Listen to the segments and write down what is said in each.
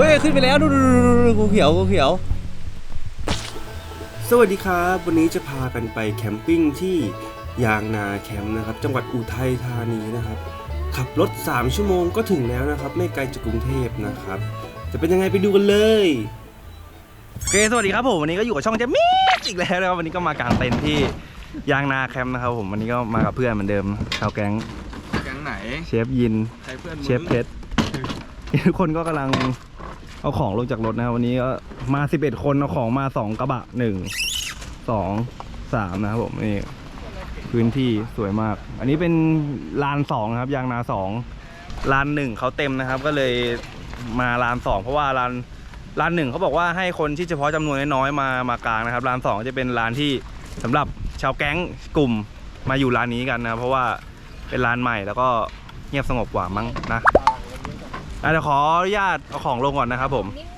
เว้ยขึ้นไปแล้วดูดูดูดูดูกูเขียวกูเขียว สวัสดีครับ วันนี้จะพากันไปแคมปิ้งที่ยางนาแคมป์นะครับ จังหวัดอุทัยธานีนะครับ ขับรถ 3 ชั่วโมงก็ถึงแล้วนะครับ ไม่ไกลจากกรุงเทพนะครับ จะเป็นยังไงไปดูกันเลยโอเคสวัสดีครับผมวันนี้ก็อยู่กับช่องเจมิสอีกแล้วนะครับวันนี้ก็มากางเต็นท์ที่ยางนาแคมป์นะครับผมวันนี้ก็มากับเพื่อนเหมือนเดิมชาวแก๊งแก๊งไหน เชฟยิน ใครเพื่อนมึงเชฟเพชรทุกคนก็กำลัง เอาของลงจากรถนะครับวันนี้ก็มา11คนเอาของมา2กระบะ1 2 3นะครับผมนี่พื้นที่สวยมาก อันนี้เป็นลาน2นะครับ ยางนา2ลานหนึ่งเขาเต็มนะครับ ก็เลยมาลาน2เพราะว่าลานลานหนึ่งเขาบอกว่าให้คนที่เฉพาะจำนวนน้อยๆมามากลางนะครับลานสองจะเป็นลานที่สำหรับชาวแก๊งกลุ่มมาอยู่ลานนี้กันนะ เพราะว่าเป็นลานใหม่แล้วก็เงียบสงบกว่ามั้งนะ เดี๋ยวขออนุญาตเอาของลงก่อนนะครับผม นิ่ม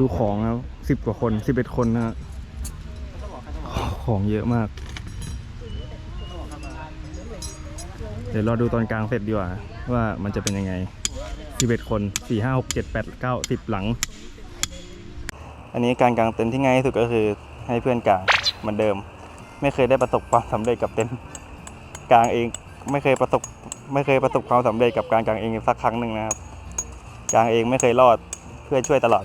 ดูของครับสิบกว่าคนสิบเอ็ดคนนะฮะของเยอะมาก เดี๋ยวรอดูตอนกลางเสร็จดีกว่า ว่ามันจะเป็นยังไงสิบเอ็ดคนสี่ห้าหกเจ็ดแปดเก้าสิบหลัง อันนี้การกางเต็นท์ที่ง่ายที่สุดก็คือให้เพื่อนกางเหมือนเดิม ไม่เคยได้ประสบความสำเร็จกับเต็นท์กางเองไม่เคยประสบไม่เคยประสบความสำเร็จกับการกางเองสักครั้งหนึ่งนะครับกางเองไม่เคยรอดเพื่อนช่วยตลอด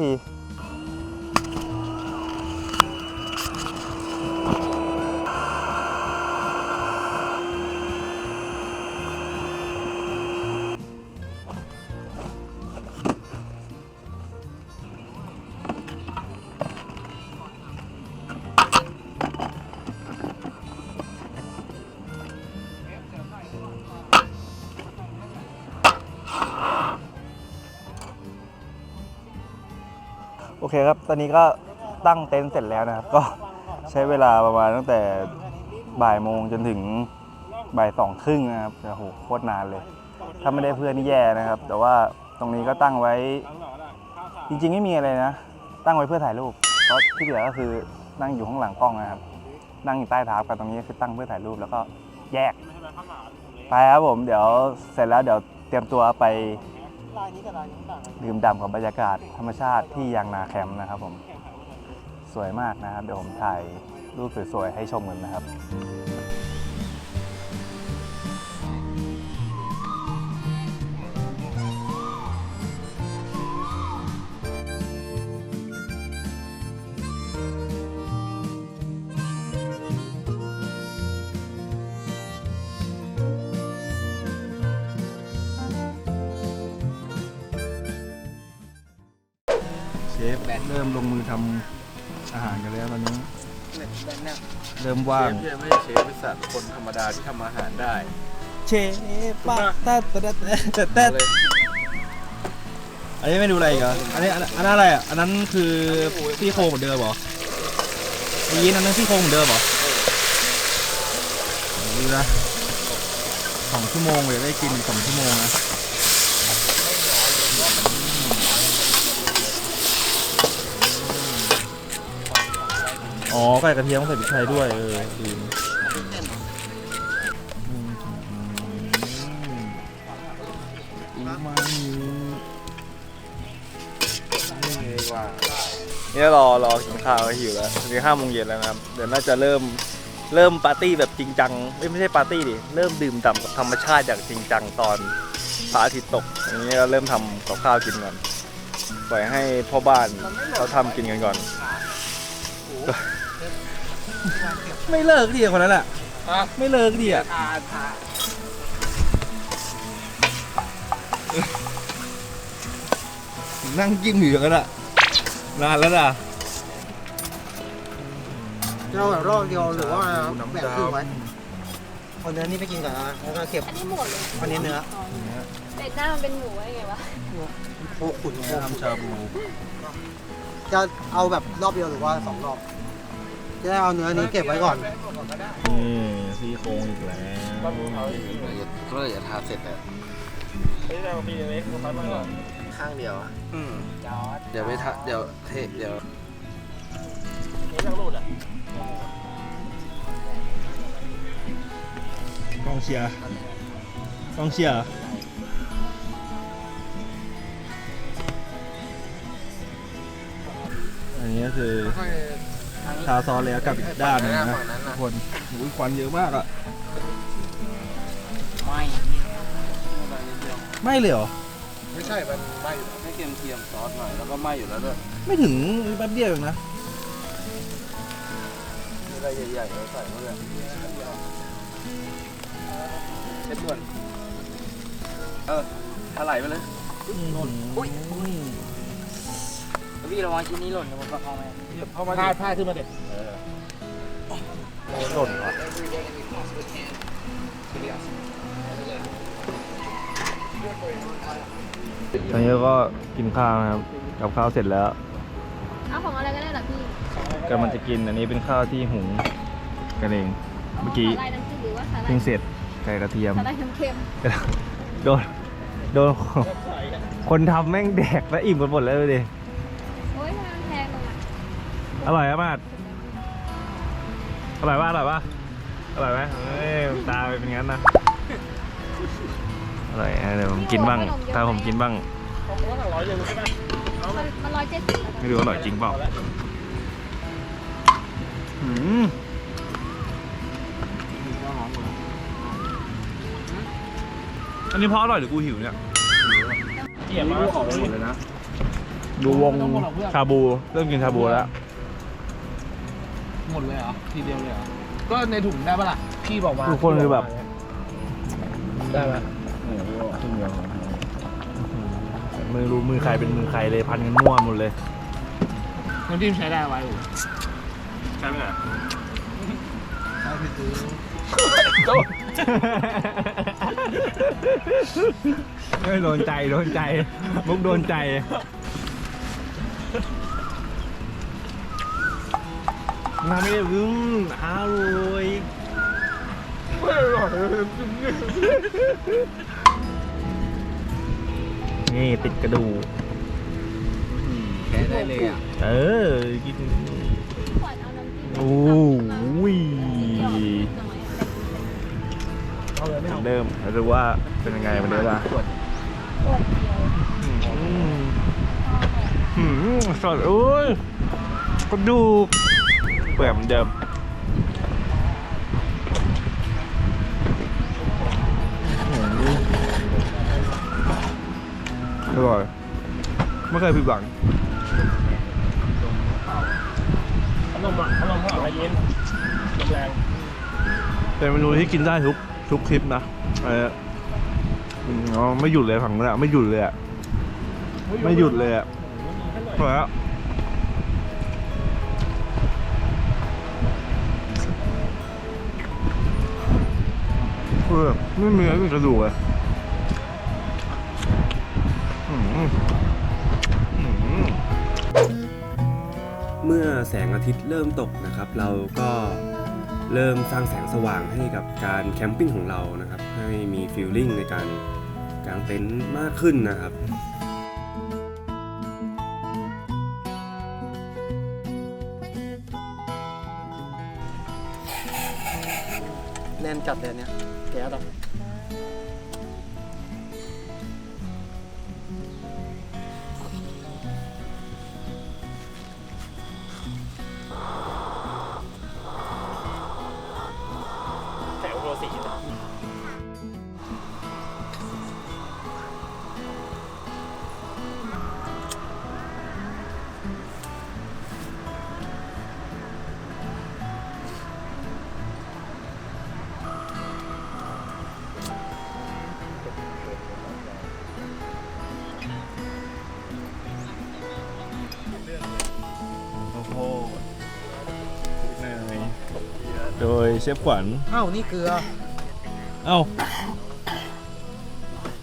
ถู เคครับ ตอนนี้ก็ตั้งเต็นท์เสร็จแล้วนะครับ ก็ใช้เวลาประมาณตั้งแต่บ่ายโมงจนถึงบ่ายสองครึ่งนะครับโอ้โหโคตรนานเลย ถ้าไม่ได้เพื่อนนี่แย่นะครับ แต่ว่าตรงนี้ก็ตั้งไว้ จริงๆไม่มีอะไรนะ ตั้งไว้เพื่อถ่ายรูป เพราะที่เหลือก็คือนั่งอยู่ข้างหลังกล้องนะครับ นั่งอยู่ใต้เท้ากันตรงนี้คือตั้งเพื่อถ่ายรูปแล้วก็แยก ไปครับผม เดี๋ยวเสร็จแล้วเดี๋ยวเตรียมตัวไป ดื่มด่ำกับบรรยากาศธรรมชาติที่ยางนาแคมป์นะครับผมสวยมากนะครับ เดี๋ยวผมถ่ายรูปสวยๆให้ชมกันนะครับ ชฟเริ่มลงมือทำอาหารกันแล้วตอนนี้ เริ่มเชว่างฟเนี่ยไม่ใช่เชฟเป็นสัตว์คนธรรมดาที่ทำอาหารได้เชฟป้าตาตาตาตาตาเลยอันนี้ไม่ดูอะไรอีกเหรออันนี้อันอันนั้นอะไรอะ อันนั้นคือซี่โครงเหมือนเดิมเหรอไอ้ยีนอันนั้นซี่โครงเหมือนเดิมเหรอดูนะสองชั่วโมงเลยได้กินสองชั่วโมงนะ อ๋อไก่กระเทียมต้องใส่พริกไทยด้วยเออลืมอืมอูมามินี่ยรอรอกินข้าวหิวแล้วตอนนี้ห้าโมงเย็นแล้วนะครับ เดี๋ยวน่าจะเริ่มเริ่มปาร์ตี้แบบจริงจังเอ้ยไม่ใช่ปาร์ตี้ดิ เริ่มดื่มด่ำกับธรรมชาติอย่างจริงจังตอนพระอาทิตย์ตกอันนี้เราเริ่มทำกับข้าวกินก่อนปล่อยให้พ่อบ้านเขาทำกินกันก่อน ไม่เลิกดิคนนั้นอะไม่เลิกดิอะนั่งกินอยู่อย่างนั้นอะนานแล้วนะเราแบบรอบเดียวหรือว่าแบ่งครึ่งไว้เอาเนื้อนี่ไปกินก่อนนะแล้วก็เก็บ อันนี้หมดเลยอันนี้เนื้อ เป็ดหน้ามันเป็นหมูได้ไงวะโคขุนโคทำชาบู จะเอาแบบรอบเดียวหรือว่าสองรอบ จะได้เอาเนื้อนี้เก็บไว้ก่อนนี่ซี่โครงอีกแล้วก็เลยจะทาเสร็จแล้วข้างเดียวอะเดี๋ยวไปทาเดี๋ยวเทเดี๋ยวกองเชียร์กองเชียร์ อันนี้ก็คือ ชาซอสแล้วกับอีกด้านหนึงนะทุกคนโอ้ยควันเยอะมากอะ ไม่ไม่เลยเหรอ ไม่ใช่ มันไหม้อยู่แล้วให้เค็มเทียมซอสหน่อยแล้วก็ไหม้อยู่แล้วด้วยไม่ถึงแป๊บเดียวเองนะ มีอะไรใหญ่ๆเราใส่มาเลยเช็ดด่วนเออถลายไปเลย พี่ระวังชิ้นนี้หล่นนะผมประคองไหมเข้ามาพาดพาดขึ้นมาเด็ดหล่นวะตอนนี้ก็กินข้าวนะครับ กับข้าวเสร็จแล้ว เอาของอะไรก็ได้เหรอพี่กำลังจะกินอันนี้เป็นข้าวที่หุงกันเองเมื่อกี้สาลายน้ำจิ้มหรือว่าสาลายเพิ่งเสร็จไก่กระเทียมสาลายน้ำเค็มโดนโดนคนทำแม่งแดกแล้วอิ่มกันหมดแล้วดูดิโอร่อยครับมาดอร่อยป่ะอร่อยป่ะอร่อยไหมเอ้ยตาเป็นงั้นนะอร่อยนะเดี๋ยวผมกินบ้าง ถ้าผมกินบ้างมันมันร้อยเจ็ดสิบแล้วไม่รู้อร่อยจริงเปล่าหืมอันนี้เพราะอร่อยหรือกูหิวเนี่ยเกี่ยมมากของหมดเลยนะ ดูวงชาบู เริ่มกินชาบูแล้ว หมดเลยเหรอทีเดียวเลยเหรอก็ในถุงได้ปะล่ะพี่บอกมาทุกคนคือแบบ ได้ไหมมือรู้มือใครเป็นมือใครเลยพันกันมั่วหมดเลยน้ำจิ้มใช้ได้ไว้อยู่ใช่ไหมอะเฮ้ยโดนใจโดนใจมุกโดนใจ มาไม่ได้อืมอร่อยนี่ติดกระดูกแค่ได้เลยอะ เออ กินขวดเอาน้ำจิ้มโอ้ยเอาเลยไม่เอาเริ่มแล้วดูว่าเป็นยังไงวันนี้ล่ะขวดเดียวอืมอืมสดโอ้ยกระดูกเปื่อยเหมือนเดิมอืมอร่อย ไม่เคยผิดหวังขนมอะขนมห่ออะไรเย็นลมแรงเป็นเมนูที่กินได้ทุกทุกคลิปนะเอออืมอ๋อไม่หยุดเลยฝั่งนั้นอะไม่หยุดเลยอะไม่หยุดเลยอะพอแล้ว เออไม่มีอะไรเป็นกระดูกเลยอืมอืมเมื่อแสงอาทิตย์เริ่มตกนะครับ เราก็เริ่มสร้างแสงสว่างให้กับการแคมปิ้งของเรานะครับ ให้มีฟีลลิ่งในการกางเต็นท์มากขึ้นนะครับแน่นจัดเลยเนี่ย แก๊ โดยเชฟขวัญอ้าวนี่เกลือเอ้า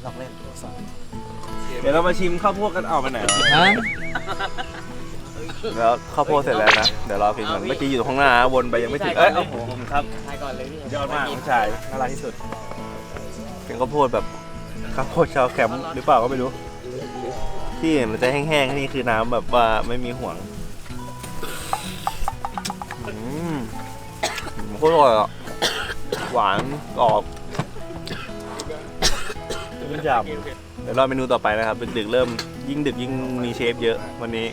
หลอกเล่นเดี๋ยวเรามาชิมข้าวโพดกันเอาไปไหนวะฮะแล้วข้าวโพดเสร็จแล้วนะ เดี๋ยวรอกินก่อนเมื่อกี้อยู่ข้างหน้าวนไปยังไม่ถึงเอ้ยโอ้โหขอบคุณครับถ่ายก่อนเลยพี่ยอดมากน้องชายน่ารักที่สุดเป็นข้าวโพดแบบข้าวโพดชาวแคมป์หรือเปล่าก็ไม่รู้ที่เห็นมันจะแห้งๆนี่คือน้ำแบบว่าไม่มีห่วงอืม โคตรอร่อยอะ หวานกรอบมันยำเดี๋ยวรอเมนูต่อไปนะครับดึกๆเริ่มยิ่งดึกยิ่งมีเชฟเยอะวันนี้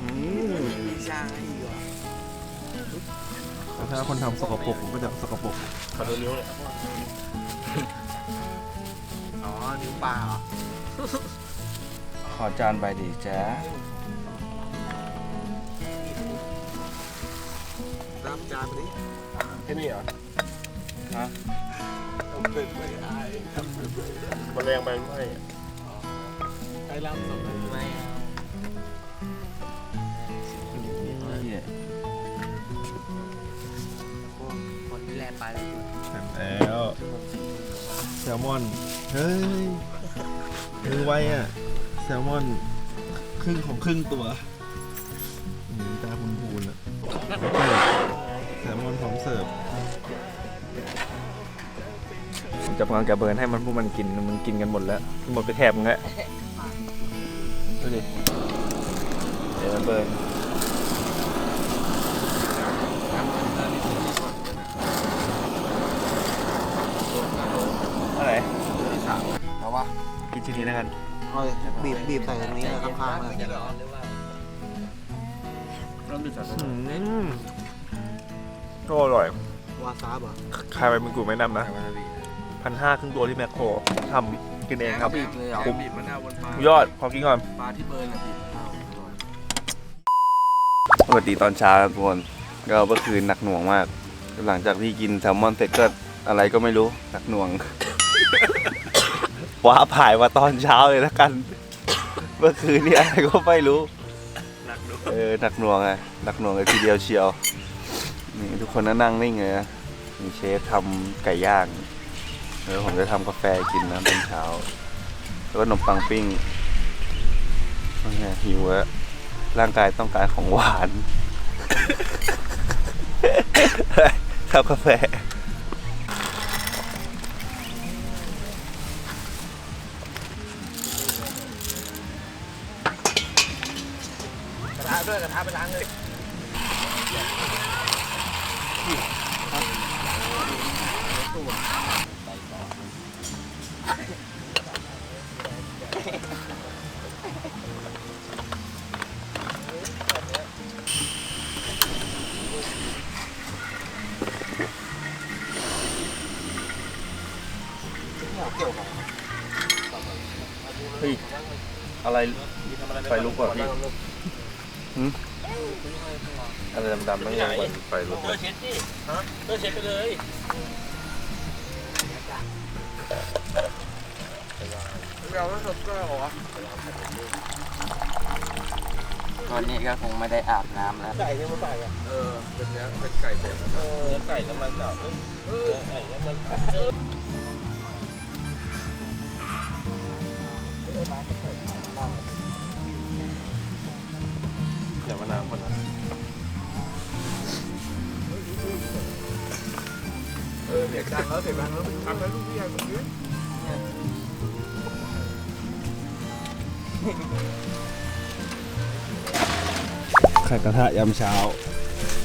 อืมถ้าคนทำสกปรกผมก็จะสกปรกขอดูนิ้วเลยอ๋อ นิ้วปลาเหรอ ขอจานใบดีจ้า รับจานมาดิแค่นี้เหรอฮะเป็นไม่ได้มันแรงไปไหมไปลำสองไม่คนที่แลไปแล้วแล้วแซลมอน เฮ้ยมือไวอะ แซลมอน ครึ่งของครึ่งตัวอืมตาพูนพูนอะ พร้อมเสิร์ฟผมจะพยายามจะเบิร์นให้มันพวกมันกินมันกินกันหมดแล้วหมดไปแถบนึงแล้วดูดิเดี๋ยวมันเบิร์นอะไรเพราะว่ากินชิ้นนี้แล้วกันเอาเลยบีบบีบใส่ตรงนี้เลยข้างๆเลย อืม ก็อร่อย วาซาบเหรอใครไปมึงกูไม่นำนะพันห้าครึ่งตัวที่แมคโครทำกินเองครับ บีบเลยเหรอคุ้มบีบมะนาวบนปลายอดขอกินก่อน ปลาที่เบิร์นอะบีบมะนาวสวัสดีตอนเช้าครับทุกคนก็เมื่อคืนหนักหน่วงมาก หลังจากที่กินแซลมอนเสร็จก็อะไรก็ไม่รู้หนักหน่วง ว้าผ่ายมาตอนเช้าเลยแล้วกัน เมื่อคืนนี่อะไรก็ไม่รู้เออหนักหน่วงไงหนักหน่วงเลยทีเดียวเชียว นี่ทุกคนนั่งนิ่งเลยนะมีเชฟทำไก่ย่างแล้วผมจะทำกาแฟกินนะตอนเช้า แล้วก็ขนมปังปิ้งนี่หิวอะร่างกายต้องการของหวานทำกาแฟ ฮ้ยอะไรไฟลุกก่อนพี่หืมอะไรดำๆไม่ใช่ไฟลุกเลยเราไม่สดก็เหรอตอนนี้ก็คงไม่ได้อาบน้ำแล้ว ไก่ที่มาใส่อะเออ เป็นเนื้อเป็นไก่เป็ดเออไก่น้ำมันเออไก่น้ำมันเยงดังแล้วเสียงดังแล้วทำให้ลูกพี่ใหญ่คนนี้ไข่กระทะยำเช้า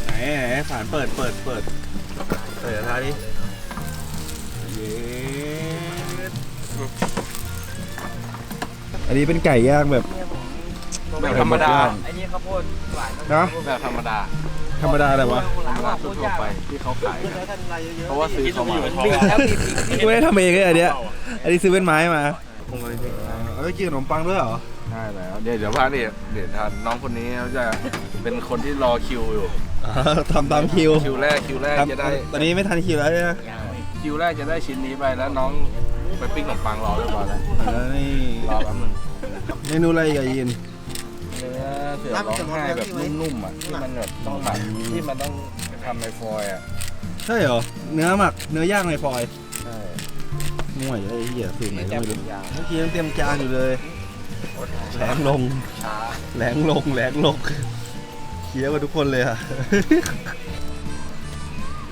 ไหนไหนฝานเปิดเปิดเปิดเปิดกระทะดิเย้อันนี้เป็นไก่ย่างแบบแบบธรรมดา ไอ้นี่ข้าวโพดหวานนะ แบบธรรมดา ธรรมดาอะไรวะธรรมดา ทั่วๆไปที่เขาขายกันเพราะว่าซื้อเขามาบีบแล้วบีบอีกกูไม่ได้ทำเองเลยอันเนี้ยอันนี้ซื้อเป็นไม้มาเอาไปกินขนมปังด้วยเหรอใช่แล้วเดี๋ยวเดี๋ยวพาเดี๋ยวเดี๋ยวทานน้องคนนี้เขาจะเป็นคนที่รอคิวอยู่ทำตามคิวคิวแรกคิวแรกครับจะได้ ตอนนี้ไม่ทันคิวแล้วใช่ไหมคิวแรกจะได้ชิ้นนี้ไปแล้วน้องไปปิ้งขนมปังรอเรียบร้อยแล้วแล้วนี่รอแป๊บนึงเมนูอะไรอีกอะยินเนื้อเสือร้องไห้แบบนุ่มๆอะที่มันแบบต้องหมักที่มันต้อง ทำในฟอยล์อะใช่เหรอ เนื้อหมัก เนื้อย่างในฟอยล์ใช่ห่วยไอ้เหี้ยสูตรไหนแบก็บไม่รู้ยาวเมื่อกี้ยังเตรียมจานอยู่เลยแหลงลงช้าแหลงลงแหลงลงเคี้ยวกันทุกคนเลยอะ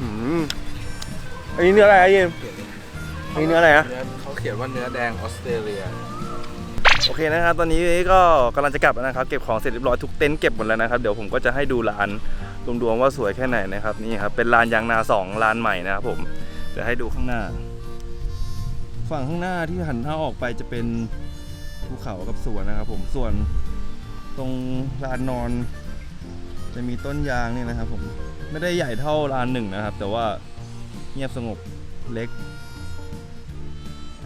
อืมอันนี้เนื้ออะไรอะยิมอันนี้เนื้ออะไรอะเนื้อเขาเขียนว่าเนื้อแดงออสเตรเลียโอเคนะครับ ตอนนี้ก็กำลังจะกลับแล้วนะครับ เก็บของเสร็จเรียบร้อยทุกเต็นท์เก็บหมดแล้วนะครับ เดี๋ยวผมก็จะให้ดูลาน รวมๆว่าสวยแค่ไหนนะครับนี่ครับเป็นลานยางนาสองลานใหม่นะครับผมเดี๋ยวให้ดูข้างหน้า ฝั่งข้างหน้าที่หันหน้าออกไปจะเป็นภูเขากับสวนนะครับ ผมส่วนตรงลานนอน จะมีต้นยางเนี่ยนะครับ ผมไม่ได้ใหญ่เท่าลานหนึ่งนะครับ แต่ว่าเงียบสงบเล็ก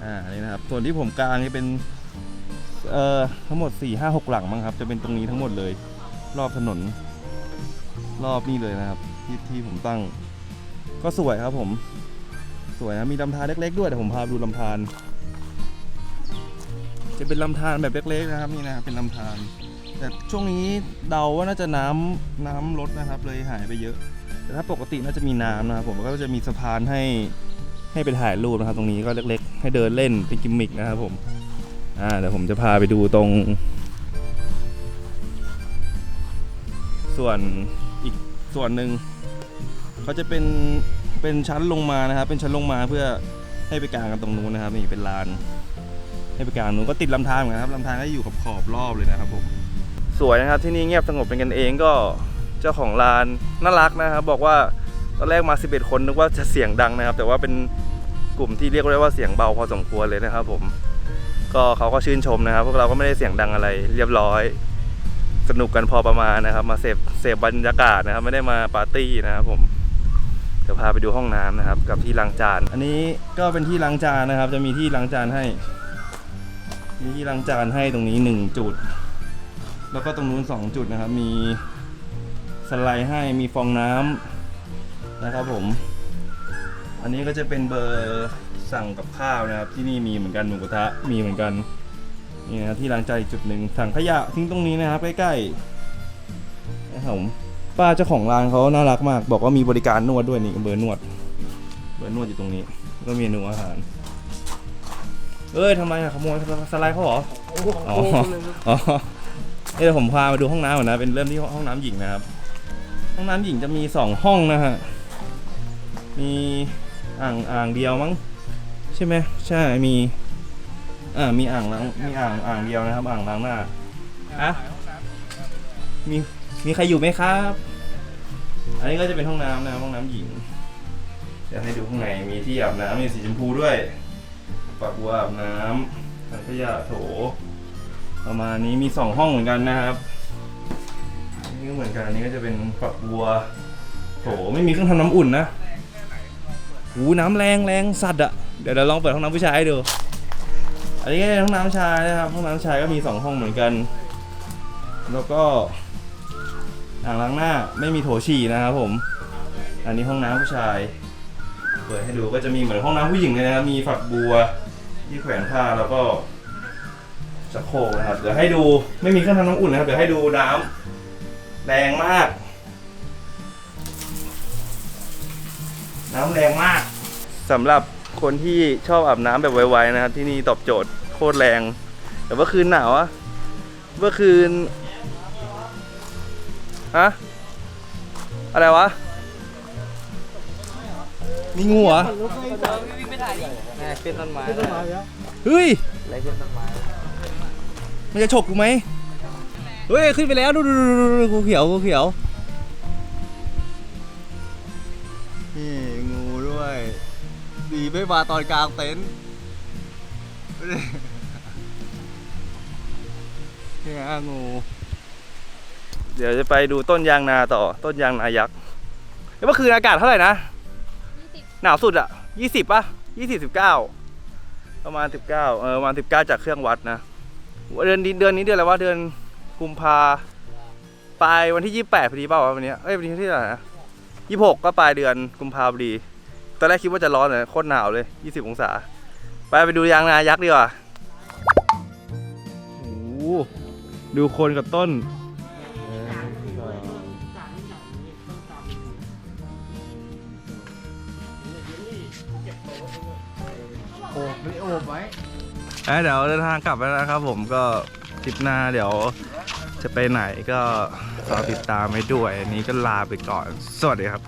อ่านี่นะครับ ส่วนที่ผมกลางนี่เป็นเอ่อทั้งหมด4ี่ห้าหกหลังมั้งครับ จะเป็นตรงนี้ทั้งหมดเลย รอบถนน รอบนี่เลยนะครับ ที่ที่ผมตั้ง ก็สวยครับผม สวยนะมีลำธารเล็ก ๆ ด้วยแต่ผมพาดูลำธารจะเป็นลำธารแบบเล็กๆนะครับนี่นะครับเป็นลำธารแต่ช่วงนี้เดาว่าน่าจะน้ำน้ำลดนะครับ เลยหายไปเยอะ แต่ถ้าปกติน่าจะมีน้ำนะครับผมก็จะมีสะพานให้ให้ไปถ่ายรูปนะครับ ตรงนี้ก็เล็กๆ ให้เดินเล่นเป็นกิมมิกนะครับผมอ่าเดี๋ยวผมจะพาไปดูตรง ส่วน ส่วนหนึ่งเขาจะเป็นเป็นชั้นลงมานะครับ เป็นชั้นลงมาเพื่อให้ไปกลางกันตรงนู้นนะครับนี่เป็นลาน ให้ไปกลางนู้นก็ติดลำธารเหมือนกันครับลำธารก็อยู่ขอบขอบรอบเลยนะครับผมสวยนะครับที่นี่เงียบสงบเป็นกันเองก็เจ้าของลานน่ารักนะครับ บอกว่าตอนแรกมา 11 คนนึกว่าจะเสียงดังนะครับ แต่ว่าเป็นกลุ่มที่เรียกได้ว่าเสียงเบาพอสมควรเลยนะครับ ผม ก็เขาก็ชื่นชมนะครับ พวกเราก็ไม่ได้เสียงดังอะไร เรียบร้อย สนุกกันพอประมาณนะครับ มาเสพเสพบรรยากาศนะครับ ไม่ได้มาปาร์ตี้นะครับผมเดี๋ยวพาไปดูห้องน้ำนะครับ กับที่ล้างจาน อันนี้ก็เป็นที่ล้างจานนะครับ จะมีที่ล้างจานให้ มีที่ล้างจานให้ตรงนี้หนึ่งจุด แล้วก็ตรงนู้นสองจุดนะครับ มีสไลด์ให้มีฟองน้ำนะครับผม อันนี้ก็จะเป็นเบอร์สั่งกับข้าวนะครับ ที่นี่มีเหมือนกันหมูกระทะมีเหมือนกัน นี่นะที่ล้างจานอีกจุดหนึ่งสั่งขยะทิ้งตรงนี้นะครับใกล้ๆนะครับผมป้าเจ้าของร้านเขาน่ารักมาก บอกว่ามีบริการนวดด้วยนี่เบอร์นวด เบอร์นวดอยู่ตรงนี้แล้วก็เมนูอาหาร เอ้ยทำไมอะขโมยสไลด์เขาเหรออ๋ออ๋อเดี๋ยวผมพามาดูห้องน้ำก่อนนะ เป็นเริ่มที่ห้องน้ำหญิงนะครับ ห้องน้ำหญิงจะมีสองห้องนะฮะ มีอ่างอ่างเดียวมั้ง ใช่ไหมใช่มี อ่ามีอ่างล้างมีอ่างอ่างเดียวนะครับ อ่างล้างหน้าอะมีมีใครอยู่ไหมครับ อันนี้ก็จะเป็นห้องน้ำนะครับห้องน้ำหญิง เดี๋ยวให้ดูข้างในมีที่อาบน้ำมีสีชมพูด้วยฝักบัวอาบน้ำถังขยะโถ ประมาณนี้มีสองห้องเหมือนกันนะครับอันนี่ก็เหมือนกันอันนี้ก็จะเป็นฝักบัวโถไม่มีเครื่องทำน้ำอุ่นนะหูน้ำแรงแรงสัตว์อะเดี๋ยวเราลองเปิดห้องน้ำผู้ชายให้ดู อันนี้ก็เป็นห้องน้ำชายนะครับห้องน้ำชายก็มีสองห้องเหมือนกัน แล้วก็อ่างล้างหน้าไม่มีโถฉี่นะครับผม อันนี้ห้องน้ำผู้ชาย เปิดให้ดูก็จะมีเหมือนห้องน้ำผู้หญิงเลยนะครับมีฝักบัวที่แขวนผ้าแล้วก็ชักโครกนะครับ เดี๋ยวให้ดูไม่มีเครื่องทำน้ำอุ่นนะครับ เดี๋ยวให้ดูน้ำแรงมาก น้ำแรงมากสำหรับคนที่ชอบอาบน้ำแบบไวๆนะครับ ที่นี่ตอบโจทย์ คตรแรง แต่เมื่อคืนหนาวอะเมื่อคืนฮะอะไรวะมีงูเหรอแม่ขึ้นต้นไม้เฮ้ยอะไรขึ้นต้นไม้มันจะฉกกูไหมเฮ้ยขึ้นไปแล้วดูดูดูดูดูกูเขียวกูเขียวนี่งูด้วย ดีไม่มาตอนกลางเต็นท์ ดูดินี่ฮะงู เดี๋ยวจะไปดูต้นยางนาต่อ ต้นยางนายักษ์แล้วเมื่อคืนอากาศเท่าไหร่นะหนาวสุดอะยี่สิบป่ะยี่สิบสิบเก้าประมาณ19เออประมาณ19จากเครื่องวัดนะเดือนนี้เดือนนี้เดือนอะไรวะเดือนกุมภาปลายวันที่28พอดีเปล่าวะวันเนี้ยเอ้ยวันที่เท่าไหร่นะ26ก็ปลายเดือนกุมภาพอดีตอนแรกคิดว่าจะร้อนเลยโคตรหนาวเลย20องศา ไปไปดูยางนายักษ์ดีกว่าโอ้ ดูโคนกับต้น โอบไม่โอบไว้อ่เดี๋ยวเดินทางกลับไปแล้วครับผมก็ทริปหน้าเดี๋ยวจะไปไหนก็รอติดตามให้ด้วยอันนี้ก็ลาไปก่อน สวัสดีครับ